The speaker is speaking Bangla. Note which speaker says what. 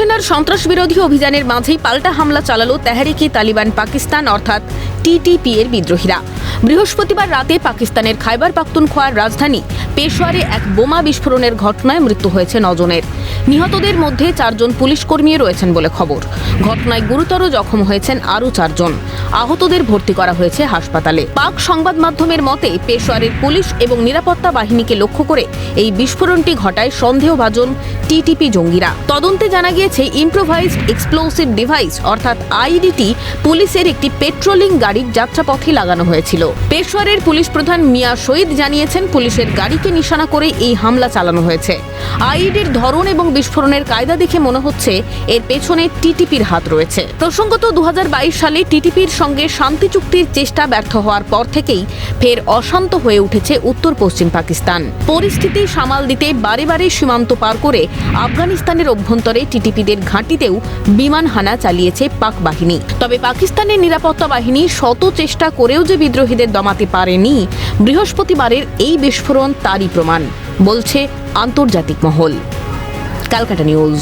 Speaker 1: লাগাতার সন্ত্রাস বিরোধী অভিযানের মাঝেই পাল্টা হামলা চালালো তেহরিকি তালিবান পাকিস্তান অর্থাৎ টিটিপি এর বিদ্রোহীরা। বৃহস্পতিবার রাতে পাকিস্তানের খাইবার পাখতুনখোয়ার রাজধানী পেশোয়ারে এক বোমা বিস্ফোরণের ঘটনায় মৃত্যু হয়েছে নজনের। নিহতদের মধ্যে চারজন পুলিশ কর্মী রয়েছেন বলে খবর। ঘটনায় গুরুতর জখম হয়েছেন আরও চারজন। আহতদের ভর্তি করা হয়েছে হাসপাতালে। পাক সংবাদ মাধ্যমের মতে পেশোয়ারের পুলিশ এবং নিরাপত্তা বাহিনীকে লক্ষ্য করে এই বিস্ফোরণটি ঘটায় সন্দেহভাজন টিটিপি জঙ্গিরা। তদন্তে জানা গিয়েছে, ইম্প্রোভাইজড এক্সপ্লোসিভ ডিভাইস অর্থাৎ আইডিটি পুলিশের একটি পেট্রোলিং গাড়ির যাত্রাপথে লাগানো হয়েছিল। পেশোয়ারের পুলিশ প্রধান মিয়া শহীদ জানিয়েছেন, পুলিশের গাড়িকে নিশানা করে এই হামলা চালানো হয়েছে। আইডির ধরন এবং বিস্ফোরণের কায়দা দেখে মনে হচ্ছে, এর পেছনে টিটিপির হাত রয়েছে। প্রসঙ্গত দু হাজার বাইশ সালে টিটিপির সঙ্গে শান্তি চুক্তির চেষ্টা ব্যর্থ হওয়ার পর থেকেই ফের অশান্ত হয়ে উঠেছে উত্তর পশ্চিম পাকিস্তান। পরিস্থিতি সামাল দিতে বারে বারে সীমান্ত পার করে আফগানিস্তানের অভ্যন্তরে টিটিপিদের ঘাঁটিতেও বিমান হানা চালিয়েছে পাক বাহিনী। তবে পাকিস্তানের নিরাপত্তা বাহিনী শত চেষ্টা করেও যে বিদ্রোহীদের দমাতে পারেনি, বৃহস্পতিবারের এই বিস্ফোরণ তারই প্রমাণ, বলছে আন্তর্জাতিক মহল। ক্যালকাটা নিউজ।